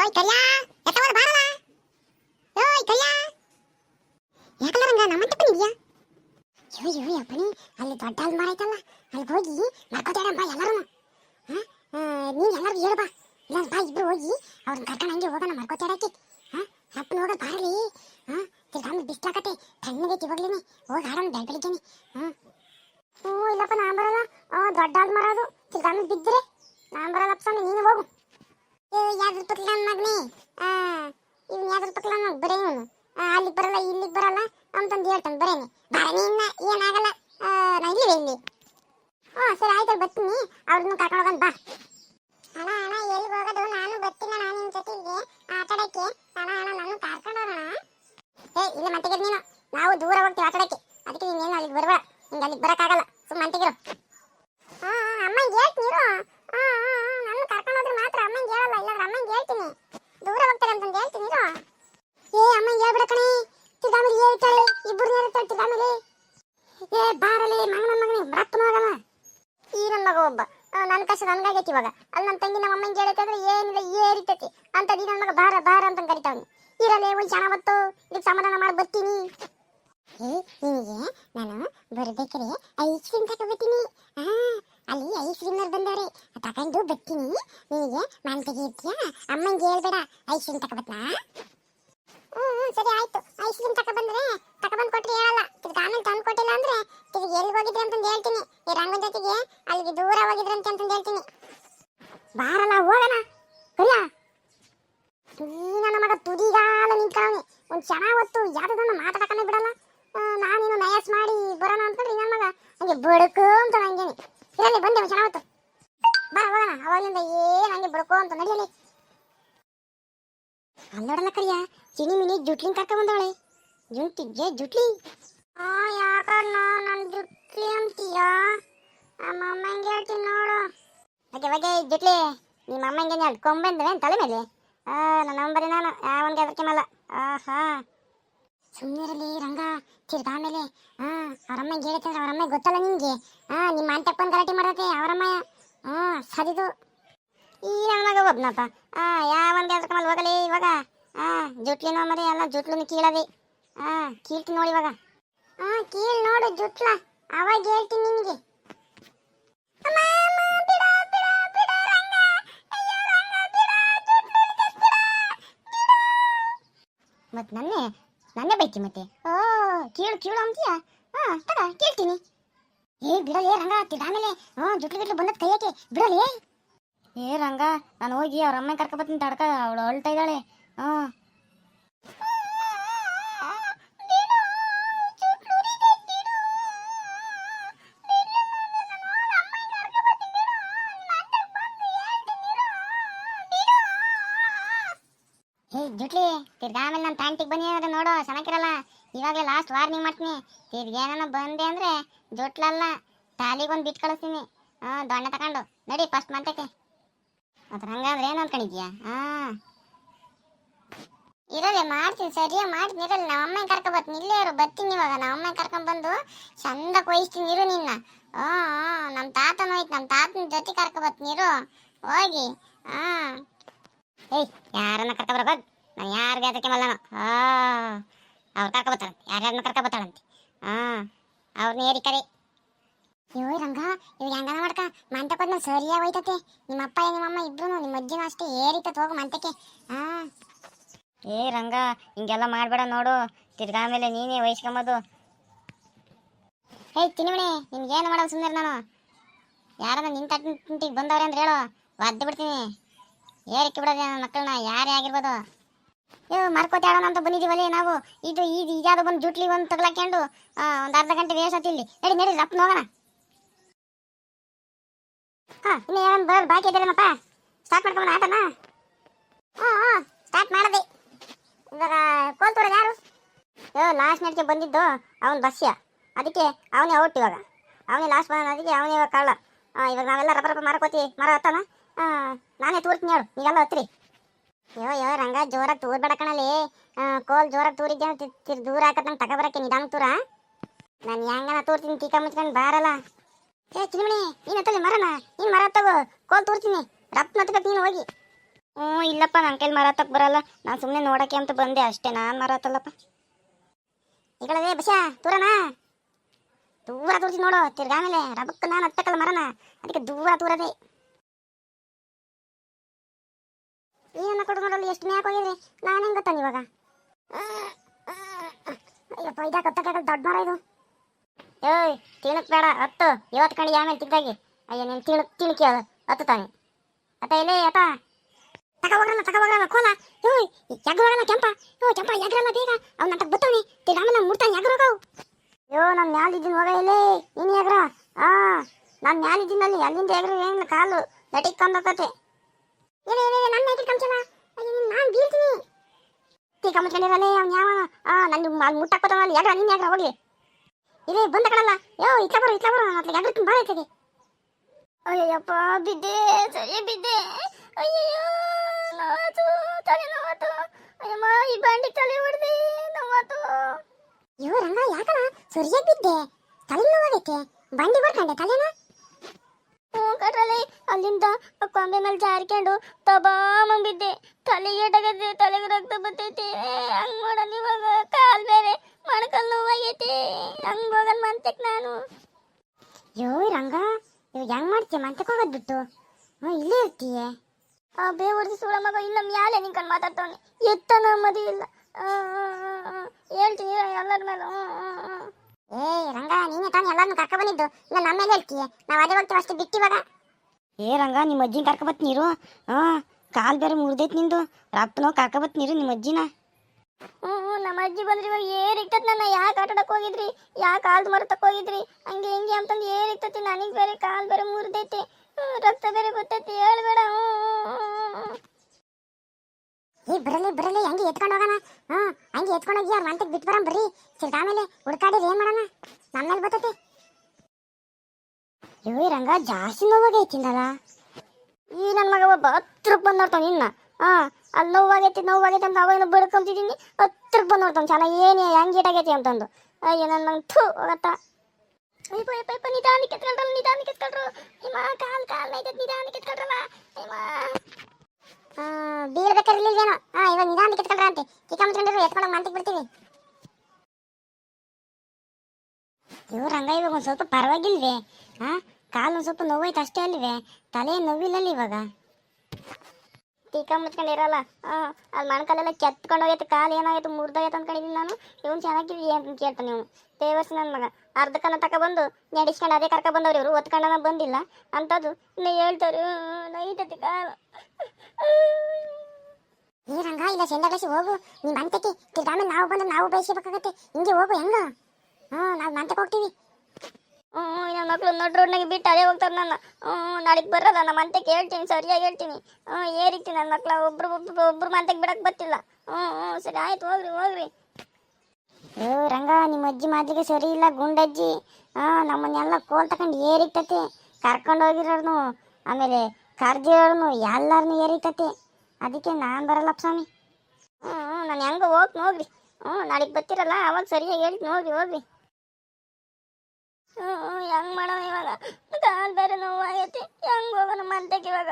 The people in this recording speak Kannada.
ಯೋಯ್ ಕರಿಯ ಎತ್ತವಲ್ಲ ಬಾರಲ್ಲ ಯೋಯ್ ಕರಿಯ ಯಾಕಲ್ಲ ರಂಗ ನಮ್ಮಂತ ಇದೆಯಾ ಯೋ ಯೋ ಅಪ್ಪನಿ ಅಲ್ಲಿ ದೊಡ್ಡ ಅಲ್ಲಿ ಮರ ಐತಲ್ಲ ಅಲ್ಲಿ ಹೋಗಿ ಮರ್ಕೋತಾಡ ಬಾ ಎಲ್ಲರೂ ನೀನು ಎಲ್ಲರೂ ಹೇಳು ಬಾ ಇಲ್ಲ ಬಾ ಇಬ್ರು ಹೋಗಿ ಅವ್ರನ್ನ ಕರ್ಕೊಂಡು ಹಂಗೆ ಹೋಗೋಣ ಮರ್ಕೋತಾಡಕ್ಕೆ ಹಾಂ ಅಪ್ಪನ ಹೋಗೋಣ ಬಾರಲಿ ಹಾಂ ತಿರ್ಗಾಮಿ ಬಿಸ್ಲಾಕತ್ತೆ ತಣ್ಣಗೈತಿ ಇವಾಗ್ಲೇನೆ ಹೋಗಿ ಆಡೋಣ ಬೆಳ್ ಬೆಳಿಗ್ಗೆನೆ ಹಾಂ ಹ್ಞೂ ಇಲ್ಲಪ್ಪ ನಾನು ಬರಲ್ಲ ಹ್ಞೂ ದೊಡ್ಡ ಅಲ್ಲಿ ಮರ ಅದು ತಿರ್ಗಾಮಿ ಬಿದ್ದರೆ ನಾನು ಬರಲ್ಲಪ್ಪ ಸ್ವಾಮಿ ನೀನು ಹೋಗು ಏ ಯಾವ್ದ್ರ ಪಕ್ಲ ನನ್ನ ಮಗನೇ ಹಾಂ ಇವ್ನು ಯಾವ್ದ್ರ ಪಕ್ಲ ನನ್ನ ಬರೇ ಇವನು ಅಲ್ಲಿ ಬರಲ್ಲ, ಇಲ್ಲಿಗೆ ಬರಲ್ಲ ಅಂತಂದು ಹೇಳ್ತಾನೆ, ಬರೇನಿ. ಬರೇನಿ ಇನ್ನ ಏನಾಗಲ್ಲ. ನಾ ಇಲ್ಲಿ ಇಲ್ಲಿ. ಹಾ ಸರಿ, ಆಯ್ತು ಬರ್ತೀನಿ. ಅವ್ರನ್ನ ಕರ್ಕೊಂಡು ಹೋಗೋಣ ಬಾ. ಅಣ್ಣ ಅಣ್ಣ, ಎಲ್ಲಿಗೆ ಹೋಗೋದು? ನಾನು ಬರ್ತೀನಿ ನಾನು ನಿನ್ನ ಜೊತೆಗೆ ಆಟಾಡಕ್ಕೆ. ಅಣ್ಣ ಅಣ್ಣ, ನಾನು ಕರ್ಕೊಂಡು ಹೋಗೋಣ ಏ, ಇಲ್ಲ ಮಂಟಿಗೆ ನೀನು. ನಾವು ದೂರ ಹೋಗ್ತೀವಿ ಆಟಾಡಕ್ಕೆ. ಅದಕ್ಕೆ ನೀನೇನು ಅಲ್ಲಿಗೆ ಬರಬೇಡ. ನಿಂಗೆ ಅಲ್ಲಿಗೆ ಬರೋಕ್ಕಾಗಲ್ಲ. ಸುಮ್ಮನೆ ಮಂಟಿಗಿರು. ಹಾಂ ಅಮ್ಮಂಗೆ ಹೇಳ್ತೀನಿ ಇರು ಹಾಂ ಹಾಂ ನಾನು ಕರ್ಕೊಂಡು ಹೋದ್ರೆ ಮಾತ್ರ ಅಮ್ಮಂಗೆ ಹೇಳಲ್ಲ. ಇಲ್ಲಾಂದ್ರೆ ಅಮ್ಮಂಗೆ ಹೇಳ್ತೀನಿ. ದೂರ ಹೋಗ್ತಾರೆ ಅಂತಂದು ಹೇಳ್ತೀನಿ ಹೇಳ್ಬಿಡ ಕಣೆ. ತಿರ್ಗಾಮಲಿ ಹೇಳ್ತಾಳೆ ಇಬ್ಬರು ಹೇಳ್ತಾಳೆ ತಿರ್ಗಾಮಲಿ ಏ, ಬಾರಲಿ, ಮಗನ, ಮಗನೇ ರಪ್ಪನ ಮಗನ. ಈ ನನ್ನ ಮಗ ಒಬ್ಬ. ನನ್ನ ಕಷ್ಟ ನನಗಾಗೈತಿ ಇವಾಗ. ಅಲ್ಲಿ ನನ್ನ ತಂಗಿ ನಮ್ಮ ಅಮ್ಮಂಗೆ ಹೇಳಕ್ಕಾದ್ರೆ ಏನಿಲ್ಲ, ಏರಿತೈತಿ. ಅಂತದಿ ನನ್ನ ಮಗ ಬಾರ ಬಾರ ಅಂತ ಕರಿತಾವನಿ ಇರಲೇ, ಒಂದು ಜನ ಬತ್ತು ಇದಕ್ಕೆ ಸಮಾಧಾನ ಮಾಡಿ ಬರ್ತೀನಿ. ಏ, ನಿನಗೆ ನಾನು ಬರ್ಬೇಕಾರೆ. ಐಸ್ ಕ್ರೀಮ್ ತಗೊಬರ್ತೀನಿ ಅಲ್ಲಿ ಐಸ್ ಕ್ರೀಮ್ನವ್ರು ಬಂದವ್ರೆ. ತಗೊಂಡು ಬರ್ತೀನಿ. ನಿನಗೆ ಮಾನ್ ತೆಗಿರ್ತೀಯಾ ಅಮ್ಮಂಗೆ ಹೇಳ್ಬೇಡ. ಐಸ್ ಕ್ರೀಮ್ ತಗೊಬತ್ನಾ ಹ್ಞೂ ಹ್ಞೂ ಸರಿ ಆಯ್ತು ಐಸ್ ಕ್ರೀಮ್ ತಗೊಬಂದ್ರೆ ತಗೊಬಂದು ಕೊಟ್ರೆ ಹೇಳಲ್ಲ ತಿರ್ಗಿ ಆಮೇಲೆ ತಂದು ಕೊಟ್ಟಿಲ್ಲ ಅಂದ್ರೆ ತಿರ್ಗಿ ಎಲ್ಲಿ ಹೋಗಿದ್ರಿ ಅಂತಂದು ಹೇಳ್ತೀನಿ. ಈ ರಂಗನ ಜೊತೆಗೆ ಅಲ್ಲಿಗೆ ದೂರ ಹೋಗಿದ್ರಂತೆ ಅಂತಂದು ಹೇಳ್ತೀನಿ. ಬಾರಲ್ಲ, ಹೋಗೋಣ. ಕರಿಯ ನನ್ನ ಮಗ ತುದಿಗಾಲ ನಿಂತ್ಕೊಳ್ಳಿ ಒಂದು ಚೆನ್ನಾಗಿ ಹೊತ್ತು ಯಾವ್ದನ್ನ ಮಾತಾಡಕನೇ ಬಿಡಲ್ಲ. ನಾನೇನು ನಯಾಸ್ ಮಾಡಿ ಬರೋಣ ಅಂತಂದ್ರೆ ನನ್ನ ಮಗ ಹಂಗೆ ಬಡಕು ಅಂತ ಹಂಗೇನೆ ಇರಲಿ ಬಂದೆ ಒಂದು ಚೆನ್ನಾಗಿ ಹೊತ್ತು. ಬಾ, ಹೋಗೋಣ. ಅವಾಗಿಂದ ಏನು ಹಂಗೆ ಬಡ್ಕೋ ಅಂತ ನಡೀಲಿ ಅಲ್ಲೋಡಲ್ಲ ಕರಿಯ? ಚಿನಿ ಮಿನಿ ಜುಟ್ಲಿಂಗ್ ಕರ್ಕೊಂಡ್ಬಂದವಳೆ ಜುಂಟಿಗೆ ಜುಟ್ಲಿ. ಯಾಕಣ್ಣ ನನ್ನ ಜುಟ್ಲಿ ಅಂತೀಯ? ನಮ್ಮ ಅಮ್ಮಂಗೆ ಹೇಳ್ತೀನಿ ನೋಡು. ಅದೇ ಬಗ್ಗೆ ಜುಟ್ಲಿ ನಿಮ್ಮ ಅಮ್ಮಂಗೆ ನಾನು ಕೊಂಬಂದವೆ ತಲೆ ಮೇಲೆ? ಆ, ನನ್ನ ನಂಬರಿ ನಾನು. ಯಾವನ್ಗೆ ಅದಕ್ಕೆ ಮಲ್ಲ. ಆಹಾ. ಸುಮ್ಮನಿರಲಿ ರಂಗ. ತಿರ್ಗಾ ಆಮೇಲೆ. ಹಾ ಅವರಮ್ಮಂಗೆ ಹೇಳ್ತಂದ್ರೆ ಅವರಮ್ಮ ಗೊತ್ತಲ್ಲ ನಿಂಗೆ? ಹಾ ನಿಮ್ಮ ಅಂತಪ್ಪನ ಗಲಾಟೆ ಮಾಡತ್ತೆ ಅವರಮ್ಮ. ಹಾ ಸರಿದು. ಈ ನನ್ನ ಮಗ ಒಬ್ನಪ್ಪ. ಆ ಯಾವನ್ಗೆ ಅದಕ್ಕೆ ಮಲ್ಲ ಹೋಗಲಿ ಇವಾಗ. ಆ, ಜುಟ್ಲಿನೋ ಮರಿ ಎಲ್ಲ ಜುಟ್ಲನ್ನು ಕೀಳದೆ. ಆ, ಕೀಳ್ತೀನಿ ನೋಡಿ ಇವಾಗ. ಆ ಕೀಳು ನೋಡು ಜುಟ್ಲ. ಅವಾಗ ಹೇಳ್ತೀನಿ ನಿನಗೆ. ಮತ್ ನನ್ನೇ ನನ್ನೇ ಬೈತಿ ಮತ್ತೆ. ಓ, ಕೀಳು ಕೀಳು ಅಂತೀಯ? ಹಾ ತಗ ಕೇಳ್ತೀನಿ. ಏ, ಬಿಡಲೇ ರಂಗ ತಿರ್ಗಾಮೇಲೆ ಹ್ಞೂ, ಜುಟ್ಲು ಗಿಟ್ಲು ಬಂದದ್ ಕೈಯಕ್ಕೆ ಬಿಡಲೇ, ಏ. ರಂಗ, ನಾನು ಹೋಗಿ ಅವ್ರ ಅಮ್ಮ ಕರ್ಕೊಬತ್ತೀನಿ ತಡ್ಕ, ಅವಳು ಅಳ್ತಾ ಇದ್ದಾಳೆ. ಹ್ಞೂ. ಆಮೇಲೆ ನಮ್ಮ ಪ್ಯಾಂಟಿಗೆ ಬನ್ನಿ ಅಂದ್ರೆ ನೋಡು ಚೆನ್ನಾಗಿರಲ್ಲ ಇವಾಗಲೇ ಲಾಸ್ಟ್ ವಾರ್ನಿಂಗ್ ಮಾಡ್ತೀನಿ. ತಿರ್ಗೇನ ಬಂದೆ ಅಂದ್ರೆ ಜುಟ್ಲಲ್ಲ ತಾಲಿಗೊಂದು ಬಿಟ್ಟು ಕಳಿಸ್ತೀನಿ. ಹಾಂ ದೊಣ್ಣೆ ತಗೊಂಡು. ನಡಿ ಫಸ್ಟ್ ಮಂತಕ್ಕೆ ಅದ್ರ ಹಂಗಂದ್ರೆ ಏನು ಅನ್ಕೊಂಡಿದ್ಯಾ ಹಾಂ ಇರಲ್ಲ ಮಾಡ್ತೀನಿ ಸರಿಯಾಗಿ ಮಾಡ್ತೀನಿ. ಇರಲ್ಲ ನಮ್ಮ ಅಮ್ಮ ಕರ್ಕೊ ಬರ್ತೀನಿ ಇಲ್ಲೇ ಇರು, ಬರ್ತೀನಿ ಇವಾಗ. ನಮ್ಮ ಅಮ್ಮ ಕರ್ಕೊಂಡ್ ಬಂದು ಚಂದ ಕೊಯ್ಸ್ತೀನಿ, ಇರು ನಿನ್ನ. ಹ್ಞೂ ನಮ್ಮ ತಾತನ ಹೋಯ್ತು ನಮ್ಮ ತಾತನ ಜೊತೆ ಕರ್ಕೊಂಡ್ ಬರ್ತೀನಿ ಇರು. ಹೋಗಿ. ಹಾಂ ಏಯ್, ಯಾರನ್ನ ಕರ್ಕೊಂಡು ಬರ್ಬೋದು ನಾನು ಯಾರಿಗೆ ಅದಕ್ಕೆ ಮಲ್ಲನು ಆ ಅವ್ರು ಕರ್ಕೊ ಬರ್ತಾಳೆ ಯಾರ್ಯಾರನ್ನ ಕರ್ಕೊ ಬರ್ತಾಳಂತೆ? ಹಾಂ ಅವ್ರನ್ನ ಏರಿ ಕರೆ. ಅಯ್ಯೋ ರಂಗ ಇವಾಗ ಹೆಂಗನ ಮಾಡ್ಕ? ಹೋದ್ಮೇಲೆ ಸರಿಯಾಗಿ ಹೋಯ್ತತೆ. ನಿಮ್ಮ ಅಪ್ಪ ನಿಮ್ಮ ಅಮ್ಮ ಇಬ್ರು ನಿಮ್ಮ ಅಜ್ಜಿನೂ ಅಷ್ಟೇ ಏರಿತತ್ ಹೋಗು ಮಂತಕ್ಕೆ ಹಾ ಏ ರಂಗ ಹಿಂಗೆಲ್ಲ ಮಾಡಬೇಡ ನೋಡು. ತಿರ್ಗಾ ಮೇಲೆ ನೀನೇ ವಹಿಸ್ಕೊಂಬೋದು. ಹೇ ತಿನ್ನಿಮಣಿ ನಿನ್ಗೇನು ಮಾಡೋದು ಸುಮ್ಮನೆ ನಾನು. ಯಾರನ್ನ ತಟ್ಟಿಗೆ ಬಂದವ್ರೆ ಅಂದ್ರೆ ಹೇಳು. ಒದ್ದು ಬಿಡ್ತೀನಿ. ಏರಿಕೆ ಬಿಡೋದೆ ನನ್ನ ಮಕ್ಕಳನ್ನ ಯಾರೇ ಆಗಿರ್ಬೋದು. ಮರ್ಕೋತೆ ಆಡೋಣ ಅಂತ ಬಂದಿದ್ದೀವಲ್ಲಿ ನಾವು. ಇದು ಇದು ಇದ್ಯಾವುದು ಬಂದು ಜುಟ್ಲಿ ಒಂದು ತಗ್ಲಾಕೊಂಡು ಒಂದು ಅರ್ಧ ಗಂಟೆ ವೇಸ್ಟ್ ಆತಿಲ್ಲಿ ನಡಿ ನಡಿ, ರಪ್ಪ, ನೋಡೋಣ. ಹಾಂ, ಇನ್ನು ಏನೋ ಬರೋದು ಬಾಕಿ ಇದೆಯಲ್ಲಪ್ಪ ಸ್ಟಾರ್ಟ್ ಮಾಡ್ಕೊಂಡು ಆಟನ? ಹ್ಞೂ ಹ್ಞೂ ಸ್ಟಾರ್ಟ್ ಮಾಡದೆ. ಇವಾಗ ಕೋಲ್ ತೋರೋದು ಯಾರು? ಯೋ ಲಾಸ್ಟ್ ನೆಟ್ಗೆ ಬಂದಿದ್ದು ಅವನು ಬಸ್ಯ. ಅದಕ್ಕೆ ಅವನೇ ಔಟ್ ಇವಾಗ. ಅವನೇ ಲಾಸ್ಟ್ ಬಂದ ಅದಕ್ಕೆ ಅವನೇ ಇವಾಗ ಕಳ್ಳ ಇವಾಗ ನಾವೆಲ್ಲ ರಬ್ಬ ರಬ್ಬ ಮಾರಕೋತಿ, ಮರ ನಾನೇ ತೂರ್ತೀನಿ ಹೇಳು, ನೀವೆಲ್ಲ ಹತ್ತಿರಿ ಯೋ ಯೋ ರಂಗ ಜೋರಾಗಿ ತೂರ್ ಆ, ಕೋಲ್ ಜೋರಾಗಿ ತೂರಿದ್ದೆ ಅಂತ ತಿರ್ ದೂರ ಹಾಕತ್ ನಂಗೆ ತಗೊಬರಕ್ಕೆ ನಿಧಾನ ತೂರ. ನಾನು ಹೆಂಗನ ತೂರ್ತೀನಿ ಟೀಕ ಮುಚ್ಕೊಂಡು ಬಾರಲ್ಲ. ಏ ಚಿನ್ಮಣಿ ನೀನು ಹತ್ತಲ್ಲಿ ಮರನ? ನೀನು ಮರ ತಗೋ ಕೋಲ್ ತೂರ್ತೀನಿ. ರಪ್ಪ ಹತ್ಬೇಕು ನೀನು ಹೋಗಿ. ಹ್ಞೂ ಇಲ್ಲಪ್ಪ ನನ್ನ ಕೈಲಿ ಮರತ್ತಕ್ಕೆ ಬರಲ್ಲ. ನಾನು ಸುಮ್ಮನೆ ನೋಡಕ್ಕೆ ಅಂತ ಬಂದೆ ಅಷ್ಟೇ ನಾನು ಮರತ್ತಲ್ಲಪ್ಪ ಈಗಳೇ ಬಸ ದೂರನ ದೂರ ತೋರಿಸಿ ನೋಡು ತಿರ್ಗಾಮೇಲೆ ರಬಕ್ಕೆ ನಾನು ಹತ್ತಕ್ಕಲ್ಲ ಮರನ. ಅದಕ್ಕೆ ದೂರ ದೂರದೇ ಏನನ್ನ ಕೊಡು ನೋಡಲ್ಲ ಎಷ್ಟು ಮ್ಯಾಕ್ ಹೋಗಿದ್ರಿ? ನಾನು ಹೆಂಗ್ ಗೊತ್ತಾನ ಇವಾಗ? ಅಯ್ಯಪ್ಪ ಇದಾಗ ಗೊತ್ತಾಗಲ್ಲ ದೊಡ್ಡ ಮರ ಇದು. ಏಯ್ ತಿಳಕ್ ಬೇಡ, ಹತ್ತು. ಇವತ್ತು ಕಣಿ ಆಮೇಲೆ ತಿದ್ದಾಗಿ ಅಯ್ಯ, ನೀನು ತಿಳು ತಿಳ್ಕಿ ಅದು. ಹತ್ತು ತಾನೆ. ಅತ್ತ ಇಲ್ಲೇ ಅತ್ತ? ತಕ ಹೋಗ್ರಲ್ಲ ತಕ ಹೋಗ್ರಲ್ಲ ಕೋಲ. ಯೋಯ್ ಯಾಗ್ರ ಹೋಗಲ್ಲ ಕೆಂಪ. ಯೋ ಕೆಂಪ ಯಾಗ್ರಲ್ಲ ಬೇಗ. ಅವ್ನ ಅಂತ ಬತ್ತವನಿ. ತಿರ್ಗಾ ಆಮೇಲೆ ಮುಡ್ತಾನೆ ಯಾಗ್ರ ಹೋಗವು. ಅಯ್ಯೋ, ನಾನು ಮ್ಯಾಲಿದ್ದೀನಿ ಹೋಗ ಇಲ್ಲೇ. ನೀನು ಯಾಗ್ರ ಆ, ನಾನು ಮ್ಯಾಲಿದ್ದೀನಲ್ಲಿ ಅಲ್ಲಿಂದ ಯಾಗ್ರ ಏನಿಲ್ಲ ಕಾಲು ನಟಿಕ್ ಕಂದಕತೆ ಏನೇ ಏನೇ ನನ್ನ ಐತಿ ಕಂಚನ ಅಯ್ಯೋ, ನಾನು ಬೀಳ್ತೀನಿ. ಟೀ ಮುಚ್ಕೊಂಡಿರಲ್ಲ ಅವ್ನು ಯಾವ? ಆ ನನ್ನ ಅಲ್ಲಿ ಮುಟ್ಟಕ್ ಬತ್ತವಲ್ಲ ಯಾಗ್ರ, ನೀನು ಯಾಗ್ರ, ಹೋಗ್ಲಿ. ಇಲ್ಲೇ ಬಂದ ಕಡಲ್ಲ ಯೋ ಇತ್ತ ಬರೋ ಇತ್ತ ಬರೋ ಅತ್ಲ ಯಾಗ್ರ ತುಂಬ ಐತದೆ ಅಯ್ಯಪ್ಪ ಬಿದ್ದೆ, ಸರಿ ಬಿದ್ದೆ. ಅಯ್ಯೋ ನೋವಾತು, ತಲೆ ನೋವಾತು. ಅಯ್ಯಮ್ಮ, ಈ ಬಂಡಿ ತಲೆ ಹೊಡೆದೆ ನೋವಾತು. ಯೋ, ರಂಗ ಯಾಕನ ಸರಿಯಾಗಿ ಬಿದ್ದೆ. ತಲೆ ನೋವಾಗೈತೆ. ಬಂಡಿ ಹೊಡ್ಕೊಂಡೆ, ತಲೆನಾ? ಕಟ್ರಲ್ಲಿ ಅಲ್ಲಿಂದ ಆ ಕೊಂಬೆ ಮೇಲೆ ಜಾರ್ಕೊಂಡು ತಬಾಮಂಗ್ ಬಿದ್ದೆ ತಲೆಗೆ ಟಗದೆ ತಲೆಗೆ ರಕ್ತ ಬರ್ತೈತಿ. ಹಂಗ್ ಮಾಡಲ್ಲ ಇವಾಗ. ಕಾಲ್ ಬೇರೆ ಮಣಕಲ್ ನೋವಾಗೈತಿ. ಹಂಗ್ ಹೋಗಲ್ ಮಂತಕ್ ನಾನು. ಯೋ ರಂಗ ಇವಾಗ ಹೆಂಗ್ ಮಾಡ್ತೀಯ? ಮಂತಕ್ಕೆ ಹೋಗೋದ್ ಬಿಟ್ಟು. ಹ್ಞೂ ಇಲ್ಲೇ ಇರ್ತೀಯೇ. ಆ ಬೇವರ್ದಿ ಸುಳ ಮಗ ಇಲ್ಲ ಮ್ಯಾಲೆ ನಿಂಕೊಂಡು ಮಾತಾಡ್ತಾವನೆ. ಎತ್ತನ ಮದಿ ಇಲ್ಲ. ಆ, ಆ, ಆ, ಆ. ಹೇಳ್ತೀನಿ ಎಲ್ಲರ ಮೇಲೆ. ಹ್ಞೂ ಹ್ಞೂ ಹ್ಞೂ ಏಯ್ ರಂಗ ನೀನೇ ತಾನೇ ಬಂದಿದ್ದು ಇಲ್ಲ ನಮ್ಮ ಮೇಲೆ ಹೇಳ್ತೀಯ. ನಾವು ಅದೇ ಹೋಗ್ತೀವಿ ಅಷ್ಟೇ ಬಿಟ್ಟಿವಾಗ ಏ ರಂಗ ನಿಮ್ಮ ಅಜ್ಜಿನ ಕರ್ಕೊಬತ್ ನೀರು. ಹಾಂ ಕಾಲು ಬೇರೆ ಮುರಿದೈತಿ ನಿಂದು. ರಪ್ಪನೋ ಕರ್ಕೊಬತ್ ನೀರು ನಿಮ್ಮ ಅಜ್ಜಿನ. ಹ್ಞೂ ನಮ್ಮ ಅಜ್ಜಿ ಬಂದ್ರಿ ಇವಾಗ ಏರಿಕ್ತತ್ ನನ್ನ. ಯಾಕೆ ಆಟಾಡಕ್ಕೆ ಹೋಗಿದ್ರಿ? ಯಾಕೆ ಕಾಲ್ದು ಮರತಕ್ಕೆ ಹೋಗಿದ್ರಿ? ಹಂಗೆ ಹಿಂಗೆ ಅಂತಂದು ಏರಿಕ್ತತಿ ನನಗೆ ಬೇರೆ ಕಾಲು ಬೇರೆ ಮುರಿದೈತಿ. ರಕ್ತ ಬೇರೆ ಗೊತ್ತೈತಿ ಹೇಳ್ಬೇಡ. ಏ ಬರಲಿ ಬರಲಿ. ಹಂಗೆ ಎತ್ಕೊಂಡು ಹೋಗೋಣ. ಹ್ಞೂ ಹಂಗೆ ಎತ್ಕೊಂಡು ಹೋಗಿ ಅವ್ರ ಮಂತಕ್ಕೆ ಬಿಟ್ಟು ಬರೋಣ ಬರ್ರಿ. ಸಿರ್ಗ ಆಮೇಲೆ ಹುಡ್ಕಾಡಿದ್ರೆ ಏನು ಮಾಡೋಣ? ನಮ್ಮ ಮೇಲೆ ಬರ್ತೈತಿ. ಇವ್ ರಂಗ ಜಾಸ್ತಿ ನೋವಾಗೈತಿಂದಲ್ಲ ಈ ನನ್ನ ಮಗ ಒಬ್ಬ ಹತ್ರಕ್ಕೆ ಬಂದು ನೋಡ್ತಾನೆ ಇನ್ನ ಹಾ ಅಲ್ಲಿ ನೋವಾಗೈತಿ ನೋವಾಗೈತಿ ಅಂತ ಅವಾಗ ಬಿಡ್ಕೊಂತಿದ್ದೀನಿ ಹತ್ರಕ್ಕೆ ಬಂದು ನೋಡ್ತಾನೆ ಚೆನ್ನಾಗಿ ಏನು ಹೆಂಗೆ ಏಟಾಗೈತಿ ಅಂತಂದು. ಅಯ್ಯೋ ನನ್ನ ಮಗ ಥೂ, ಹೋಗತ್ತ. ಅಯ್ಯಪ್ಪ ಅಯ್ಯಪ್ಪ ಅಯ್ಯಪ್ಪ, ನಿಧಾನಕ್ಕೆ ಎತ್ಕೊಳ್ರಲ್ಲ ಮಾ ಎತ್ಕೊಳ್ರು ನಿಮ್ಮ ಕಾಲ್ ಕಾಲ್ ನೈತೈತಿ ನಿಧಾನಕ್ಕೆ ಎತ್ಕೊಳ್ರಲ್ಲ ನಿಮ್ಮ ಬೀಳ್ಬೇಕಾದ್ರೆ ಇರ್ಲಿಲ್ವೇನೋ ಹಾಂ ಇವಾಗ ನಿಧಾನ ಕಿತ್ಕೊಂಡ್ರ ಅಂತೆ. ಚಿಕ್ಕ ಮುಚ್ಕೊಂಡಿರು ಎತ್ಕೊಂಡು ಮಾಂತಿಗೆ ಬಿಡ್ತೀವಿ ಇವ್ ರಂಗ ಇವಾಗ ಒಂದು ಸ್ವಲ್ಪ ಪರವಾಗಿಲ್ವೇ? ಕಾಲು ಒಂದು ಸ್ವಲ್ಪ ನೋವಾಯ್ತು ಅಷ್ಟೇ ಅಲ್ವೇ? ತಲೆ ನೋವಿಲ್ಲಲ್ಲ ಇವಾಗ? ಟೀಕ ಮುಚ್ಕೊಂಡಿರಲ್ಲ? ಹಾಂ ಅಲ್ಲಿ ಮಣ್ಕಲ್ಲೆಲ್ಲ ಕೆತ್ಕೊಂಡು ಹೋಗೈತೆ, ಕಾಲು ಏನಾಗೈತೆ, ಮುರಿದೋಗೈತೆ ಅಂದ್ಕೊಂಡಿದ್ದೀನಿ ನಾನು. ಇವನು ಚೆನ್ನಾಗಿದ್ವಿ ಏನು ಕೇಳ್ತಾನೆ ನೀವು ಪೇವರ್ಸ್ ನನ್ನ ಮಗ. ಅರ್ಧಕ್ಕನ್ನ ತಕ ಬಂದು ನಡೆಸ್ಕೊಂಡು ಅದೇ ಕರ್ಕ ಬಂದವ್ರು ಇವರು. ಒತ್ಕೊಂಡ ಬಂದಿಲ್ಲ. ಅಂಥದ್ದು ಇನ್ನು ಹೇಳ್ತಾರೆ ನೈತತಿ ಕಾಲು. ಈ ರಂಗ, ಇಲ್ಲ ಹೋಗು. ನಿಮ್ಮ ಮಂತಕ್ಕೆ ತಿರ್ಗಾಮೇಲೆ ನಾವು ಬಂದ್ರೆ ನಾವು ಬಯಸಬೇಕಾಗತ್ತೆ ಹಿಂಗೆ ಹೋಗು ಹೆಂಗ. ಹ್ಞೂ ನಾವು ಮಂತಕ್ಕೆ ಹೋಗ್ತೀವಿ. ಹ್ಞೂ ನನ್ನ ಮಕ್ಕಳು ನಡ್ ಬಿಟ್ಟು ಅದೇ ಹೋಗ್ತಾರೆ ನನ್ನ. ಹ್ಞೂ, ನಾಳೆಗೆ ಬರೋದ ನಮ್ಮ ಮಂತೆಗೆ ಹೇಳ್ತೀನಿ, ಸರಿಯಾಗಿ ಹೇಳ್ತೀನಿ. ಹ್ಞೂ ಏರಿಕ್ತೀನಿ ನನ್ನ ಮಕ್ಳು, ಒಬ್ರು ಒಬ್ರು ಒಬ್ರು ಮಂತೆಗೆ ಬಿಡಕ್ಕೆ ಬರ್ತಿಲ್ಲ. ಹ್ಞೂ ಹ್ಞೂ, ಸರಿ ಆಯ್ತು, ಹೋಗ್ರಿ ಹೋಗ್ರಿ. ಓ, ರಂಗ, ನಿಮ್ಮ ಅಜ್ಜಿ ಮಾತಿಗೆ ಸರಿ ಇಲ್ಲ, ಗುಂಡಜ್ಜಿ. ಹಾಂ, ನಮ್ಮನ್ನೆಲ್ಲ ಕೋಲ್ ತಗೊಂಡು ಏರಿಕ್ತತಿ ಕರ್ಕೊಂಡು ಹೋಗಿರೋರ್ನು, ಆಮೇಲೆ ಕರ್ದಿರೋರ್ನು ಎಲ್ಲರನ್ನು ಏರಿತತೆ. ಅದಕ್ಕೆ ನಾನು ಬರಲ್ಲಪ್ಪ ಸ್ವಾಮಿ. ಹ್ಞೂ ನಾನು ಹೆಂಗೆ ಹೋಗಿ ನೋಡ್ರಿ ಹ್ಞೂ, ನಾಳೆಗೆ ಬರ್ತಿರಲ್ಲ, ಅವಾಗ ಸರಿಯಾಗಿ ಹೇಳ್ತೀನಿ, ಹೋಗ್ರಿ ಹೋಗ್ರಿ. ಹೆಂಗ್ ಮಾಡೋಣ ಇವಾಗ? ಕಾಲು ಬೇರೆ ನೋವಾಗೈತಿ. ಹೆಂಗ್ ಹೋಗೋಣ ಮಂತಕ್ಕೆ ಇವಾಗ?